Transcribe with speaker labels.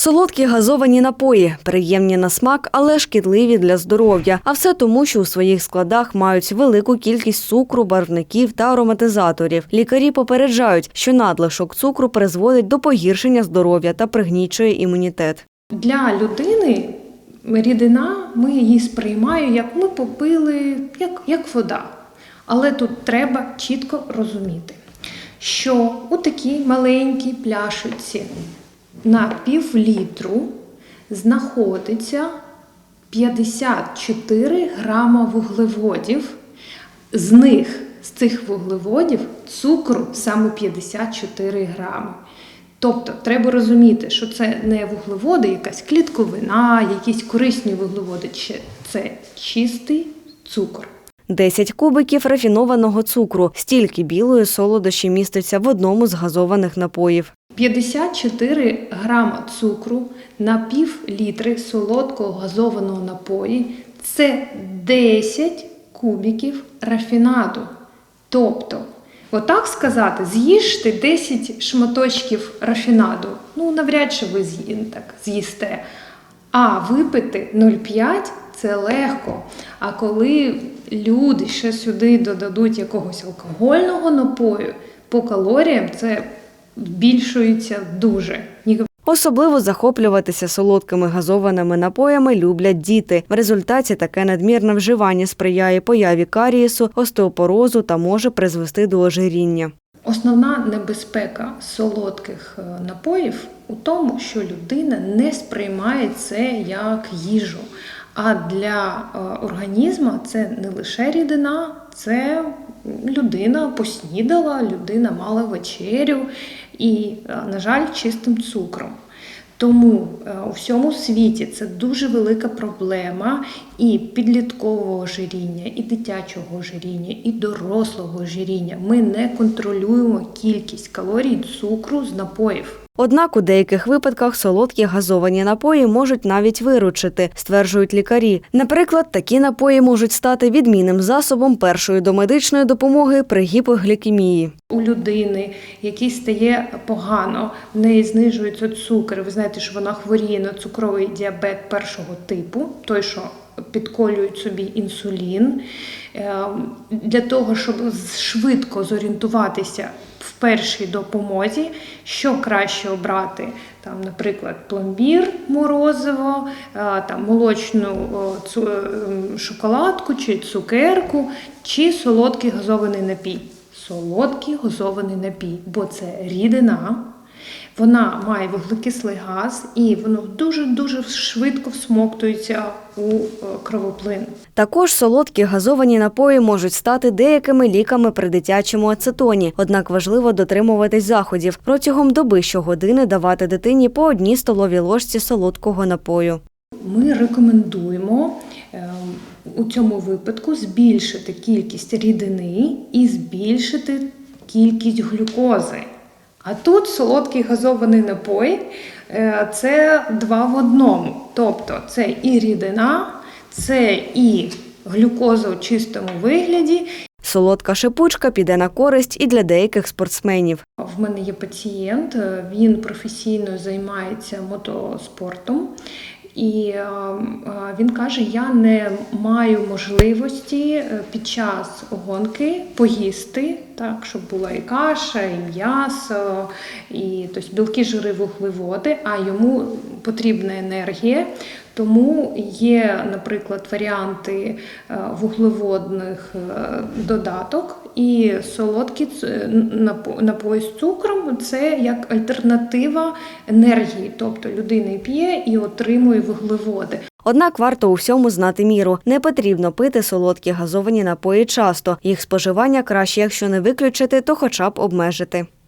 Speaker 1: Солодкі газовані напої приємні на смак, але шкідливі для здоров'я. А все тому, що у своїх складах мають велику кількість цукру, барвників та ароматизаторів. Лікарі попереджають, що надлишок цукру призводить до погіршення здоров'я та пригнічує імунітет.
Speaker 2: Для людини рідина, ми її сприймаємо, як ми попили, як, як вода. Але тут треба чітко розуміти, що у такій маленькій пляшиці на пів літру знаходиться 54 грама вуглеводів. З них, з цих вуглеводів, цукру саме 54 грами. Тобто треба розуміти, що це не вуглеводи, якась клітковина, якісь корисні вуглеводи, це чистий цукор.
Speaker 1: 10 кубиків рафінованого цукру. Стільки білої солодощі міститься в одному з газованих напоїв.
Speaker 2: 54 грама цукру на пів літри солодкого газованого напої це 10 кубиків рафінаду. Тобто, отак сказати, з'їжте 10 шматочків рафінаду. Ну, навряд чи ви так з'їсте. А випити 0,5 це легко. А коли люди ще сюди додадуть якогось алкогольного напою, по калоріям це збільшується дуже.
Speaker 1: Особливо захоплюватися солодкими газованими напоями люблять діти. В результаті таке надмірне вживання сприяє появі карієсу, остеопорозу та може призвести до ожиріння.
Speaker 2: Основна небезпека солодких е, напоїв у тому, що людина не сприймає це як їжу. А для е, організму це не лише рідина, це людина поснідала, людина мала вечерю і, е, на жаль, чистим цукром. Тому у всьому світі це дуже велика проблема і підліткового ожиріння, і дитячого ожиріння, і дорослого ожиріння. Ми не контролюємо кількість калорій цукру з напоїв.
Speaker 1: Однак у деяких випадках солодкі газовані напої можуть навіть виручити, стверджують лікарі. Наприклад, такі напої можуть стати відмінним засобом першої домедичної допомоги при гіпоглікемії.
Speaker 2: У людини, якій стає погано, в неї знижується цукор. Ви знаєте, що вона хворіє на цукровий діабет першого типу, той, що підколюють собі інсулін. Е, Для того, щоб швидко зорієнтуватися в першій допомозі, що краще обрати, там, наприклад, пломбір, морозиво, е, там, молочну цу- ем, шоколадку чи цукерку, чи солодкий газований напій солодкий газований напій, бо це рідина, вона має вуглекислий газ і воно дуже-дуже швидко всмоктується у е, кровоплин.
Speaker 1: Також солодкі газовані напої можуть стати деякими ліками при дитячому ацетоні. Однак важливо дотримуватись заходів протягом доби щогодини давати дитині по одній столовій ложці солодкого напою.
Speaker 2: Ми рекомендуємо е, у цьому випадку збільшити кількість рідини і збільшити кількість глюкози. А тут солодкий газований напой е, це два в одному. Тобто це і рідина, це і глюкоза у чистому вигляді,
Speaker 1: Солодка шипучка піде на користь і для деяких спортсменів.
Speaker 2: В мене є пацієнт, він професійно займається мотоспортом. І е, е, він каже: я не маю можливості е, під час гонки поїсти, так, щоб була і каша, і м'ясо, і тобто білки, жири, вуглеводи, а йому потрібна енергія. Тому є, наприклад, варіанти е, вуглеводних е, додаток і солодкі ц- напої з цукром це як альтернатива енергії. Тобто людина п'є і отримує вуглеводи.
Speaker 1: Однак варто у всьому знати міру. Не потрібно пити солодкі газовані напої часто. Їх споживання краще, якщо не виключити, то хоча б обмежити.